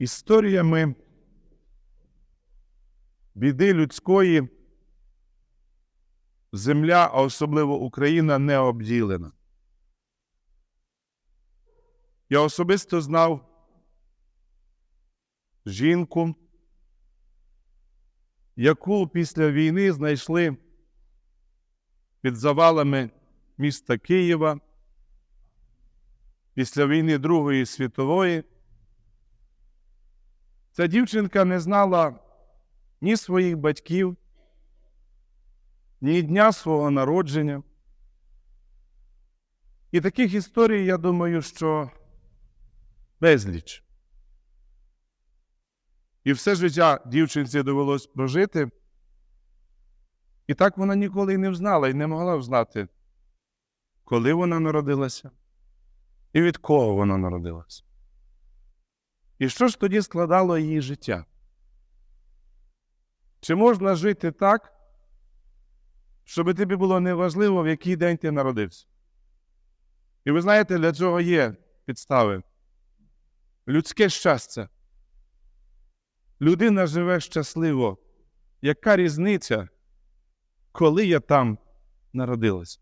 історіями біди людської земля, а особливо Україна, не обділена. Я особисто знав жінку, яку після війни знайшли під завалами міста Києва після війни Другої світової. Ця дівчинка не знала ні своїх батьків, ні дня свого народження. І таких історій, я думаю, що безліч. І все життя дівчинці довелось прожити. І так вона ніколи й не взнала і не могла взнати, коли вона народилася і від кого вона народилася. І що ж тоді складало її життя? Чи можна жити так, щоб тобі було неважливо, в який день ти народився? І ви знаєте, для цього є підстави. Людське щастя. Людина живе щасливо. Яка різниця, коли я там народилась?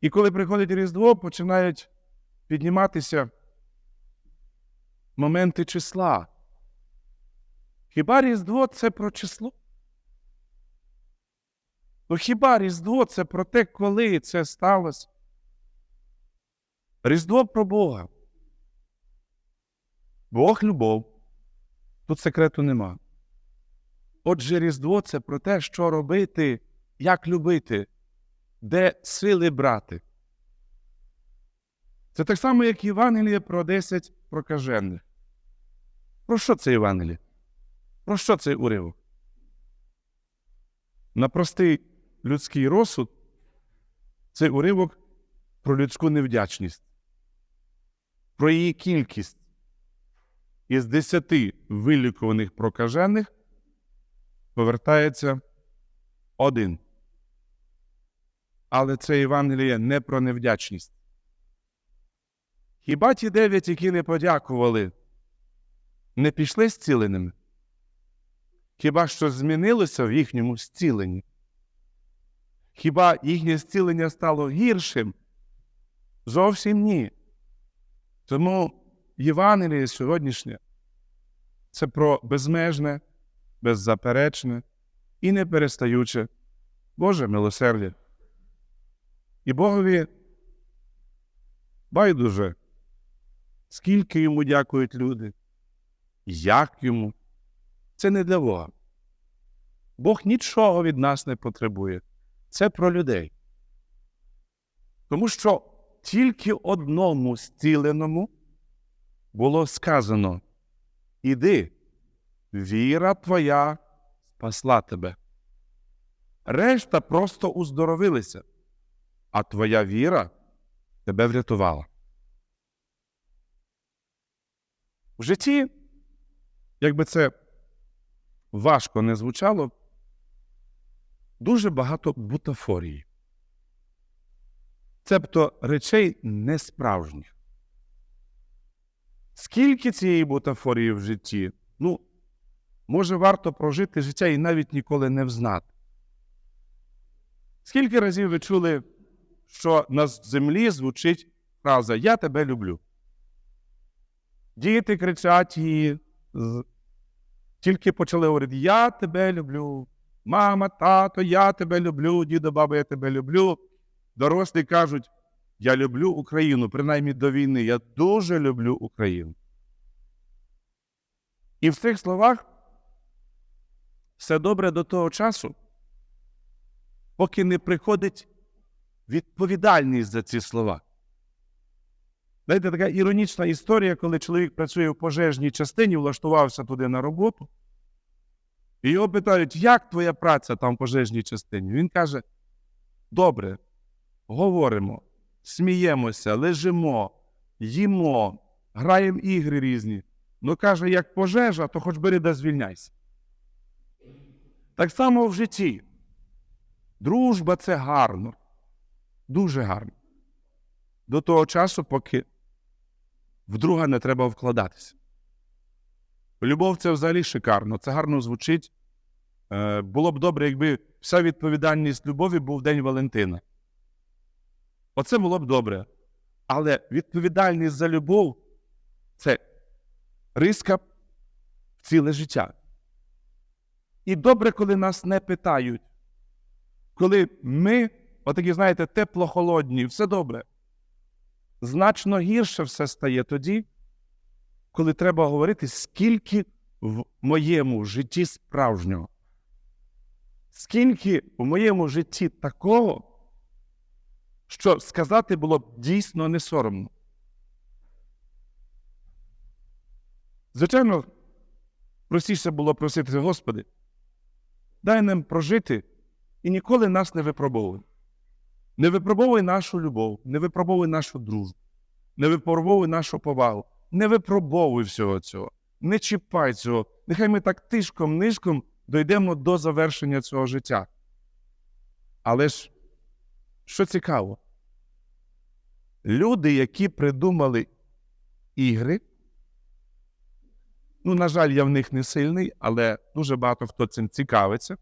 І коли приходить Різдво, починають підніматися моменти числа. Хіба Різдво це про число? Ну хіба Різдво це про те, коли це сталося? Різдво про Бога. Бог любов. Тут секрету нема. Отже, Різдво це про те, що робити, як любити, де сили брати. Це так само, як Євангеліє про 10 прокажених. Про що це Євангеліє? Про що цей уривок? На простий людський розсуд цей уривок про людську невдячність, про її кількість. Із десяти вилікуваних прокажених повертається один. Але це Євангеліє не про невдячність. Хіба ті дев'ять, які не подякували, не пішли зціленими? Хіба що змінилося в їхньому зціленні? Хіба їхнє зцілення стало гіршим? Зовсім ні. Тому Євангеліє сьогоднішнє це про безмежне, беззаперечне і неперестаюче Боже милосердя. І Богові байдуже, скільки йому дякують люди, як йому. Це не для Бога. Бог нічого від нас не потребує. Це про людей. Тому що тільки одному зціленому було сказано: Іди, віра твоя спасла тебе. Решта просто уздоровилися, а твоя віра тебе врятувала. В житті, якби це важко не звучало, дуже багато бутафорії. Цебто речей несправжніх. Скільки цієї бутафорії в житті? Ну, може, варто прожити життя і навіть ніколи не взнати. Скільки разів ви чули, що на землі звучить фраза Я тебе люблю? Діти кричать її, тільки почали говорити Я тебе люблю. Мама, тато, я тебе люблю, дідо, баба, я тебе люблю. Дорослі кажуть, я люблю Україну, принаймні до війни. Я дуже люблю Україну. І в цих словах все добре до того часу, поки не приходить відповідальність за ці слова. Знаєте, така іронічна історія, коли чоловік працює в пожежній частині, влаштувався туди на роботу. І його питають, як твоя праця там в пожежній частині? Він каже: добре, говоримо, сміємося, лежимо, їмо, граємо ігри різні. Ну каже, як пожежа, то хоч бери да звільняйся. Так само в житті. Дружба це гарно, дуже гарно. До того часу, поки в друга не треба вкладатися. Любов це взагалі шикарно, це гарно звучить. Е, було б добре, якби вся відповідальність любові був День Валентина. Оце було б добре. Але відповідальність за любов це риска в ціле життя. І добре, коли нас не питають, коли ми, отакі, знаєте, тепло-холодні, все добре. Значно гірше все стає тоді, коли треба говорити, скільки в моєму житті справжнього. Скільки в моєму житті такого, що сказати було б дійсно не соромно. Звичайно, простіше було просити, Господи, дай нам прожити і ніколи нас не випробовуй. Не випробовуй нашу любов, не випробовуй нашу дружбу, не випробовуй нашу повагу, не випробовуй всього цього, не чіпай цього. Нехай ми так тишком нишком дійдемо до завершення цього життя. Але ж, що цікаво, люди, які придумали ігри, ну, на жаль, я в них не сильний, але дуже багато хто цим цікавиться.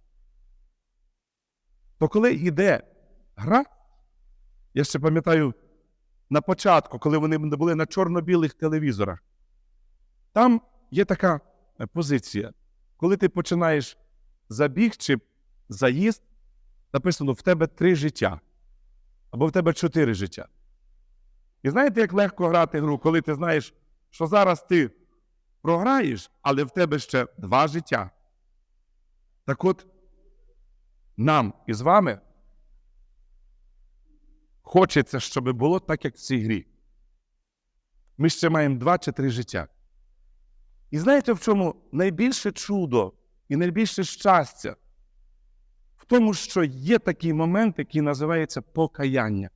То коли йде гра, я ще пам'ятаю на початку, коли вони були на чорно-білих телевізорах, там є така е, позиція. Коли ти починаєш забіг чи заїзд, написано в тебе три життя або в тебе чотири життя. І знаєте, як легко грати гру, коли ти знаєш, що зараз ти програєш, але в тебе ще два життя. Так от, нам із вами хочеться, щоб було так, як в цій грі. Ми ще маємо два чи три життя. І знаєте, в чому найбільше чудо і найбільше щастя? В тому, що є такий момент, який називається покаяння.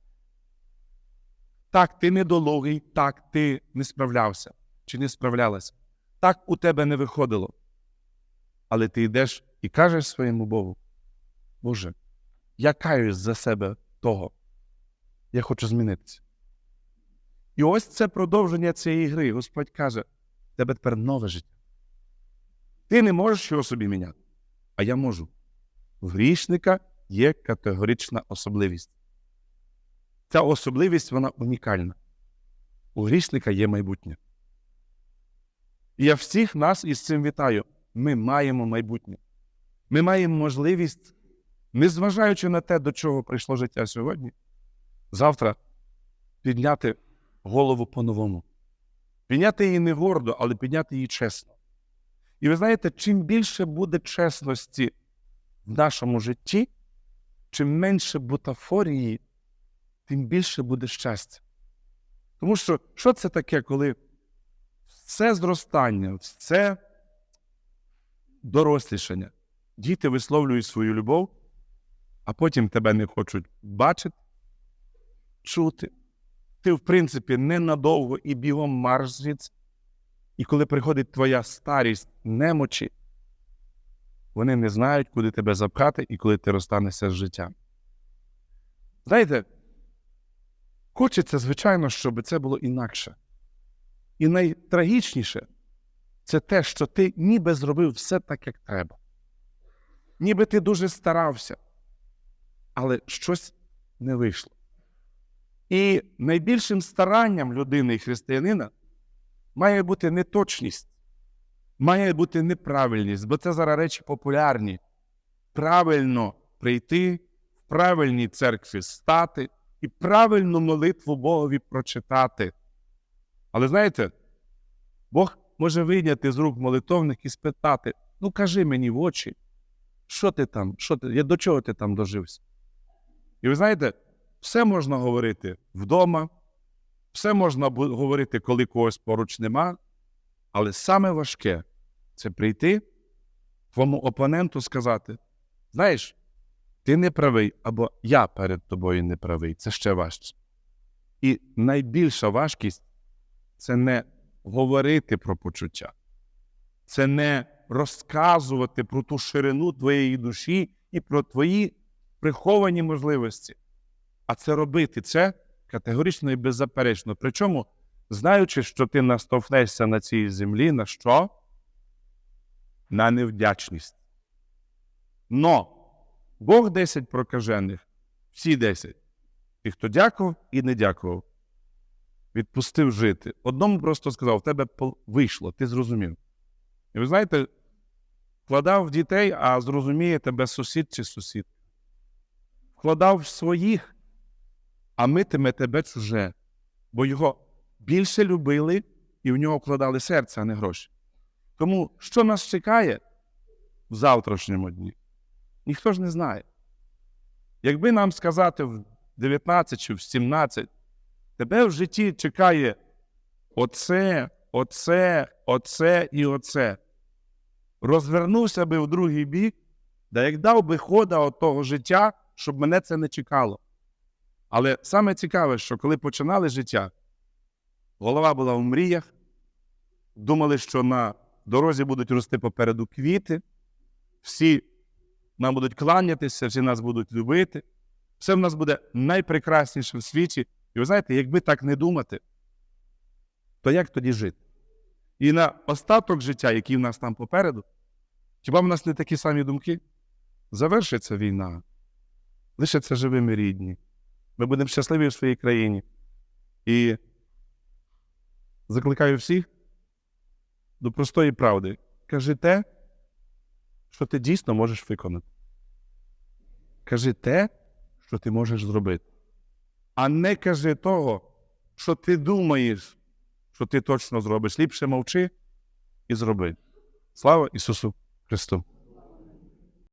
Так, ти недолугий, так, ти не справлявся чи не справлялася. Так у тебе не виходило. Але ти йдеш і кажеш своєму Богу, Боже, я каюсь за себе того. Я хочу змінитися. І ось це продовження цієї гри. Господь каже, тебе тепер нове життя. Ти не можеш його собі міняти, а я можу. В грішника є категорична особливість. Ця особливість вона унікальна. У грішника є майбутнє. І я всіх нас із цим вітаю. Ми маємо майбутнє. Ми маємо можливість, незважаючи на те, до чого прийшло життя сьогодні, завтра підняти голову по-новому. Підняти її не гордо, але підняти її чесно. І ви знаєте, чим більше буде чесності в нашому житті, чим менше бутафорії, тим більше буде щастя. Тому що що це таке, коли все зростання, все дорослішання, діти висловлюють свою любов, а потім тебе не хочуть бачити, чути. Ти, в принципі, ненадовго і бігом марш звідси. І коли приходить твоя старість немочі, вони не знають, куди тебе запхати і коли ти розстанешся з життям. Знаєте, хочеться, звичайно, щоб це було інакше. І найтрагічніше це те, що ти ніби зробив все так, як треба. Ніби ти дуже старався, але щось не вийшло. І найбільшим старанням людини і християнина має бути неточність, має бути неправильність, бо це зараз речі популярні. Правильно прийти, в правильній церкві стати і правильну молитву Богові прочитати. Але знаєте, Бог може вийняти з рук молитовних і спитати: ну кажи мені в очі, що ти там, що ти, до чого ти там дожився? І ви знаєте, все можна говорити вдома, все можна говорити, коли когось поруч нема, але саме важке це прийти твоєму опоненту сказати: знаєш, ти не правий, або я перед тобою не правий, це ще важче. І найбільша важкість це не говорити про почуття, це не розказувати про ту ширину твоєї душі і про твої приховані можливості. А це робити це категорично і беззаперечно. Причому знаючи, що ти наштовхнешся на цій землі, на що? На невдячність. Но Бог 10 прокажених, всі 10. І хто дякував і не дякував, відпустив жити. Одному просто сказав: в тебе вийшло, ти зрозумів. І ви знаєте, вкладав в дітей, а зрозуміє тебе сусід чи сусід. Вкладав в своїх, а митиме тебе чуже, бо його більше любили і в нього вкладали серце, а не гроші. Тому що нас чекає в завтрашньому дні? Ніхто ж не знає. Якби нам сказати в 19 чи в 17, тебе в житті чекає оце, оце, оце і оце. Розвернувся би в другий бік, да як дав би хода от того життя, щоб мене це не чекало. Але саме цікаве, що коли починали життя, голова була в мріях, думали, що на дорозі будуть рости попереду квіти, всі нам будуть кланятися, всі нас будуть любити. Все в нас буде найпрекрасніше в світі. І ви знаєте, якби так не думати, то як тоді жити? І на остаток життя, який в нас там попереду, хіба в нас не такі самі думки? Завершиться війна, лишаться живими рідні. Ми будемо щасливі в своїй країні. І закликаю всіх до простої правди. Кажи те, що ти дійсно можеш виконати. Кажи те, що ти можеш зробити. А не кажи того, що ти думаєш, що ти точно зробиш. Ліпше мовчи і зроби. Слава Ісусу Христу!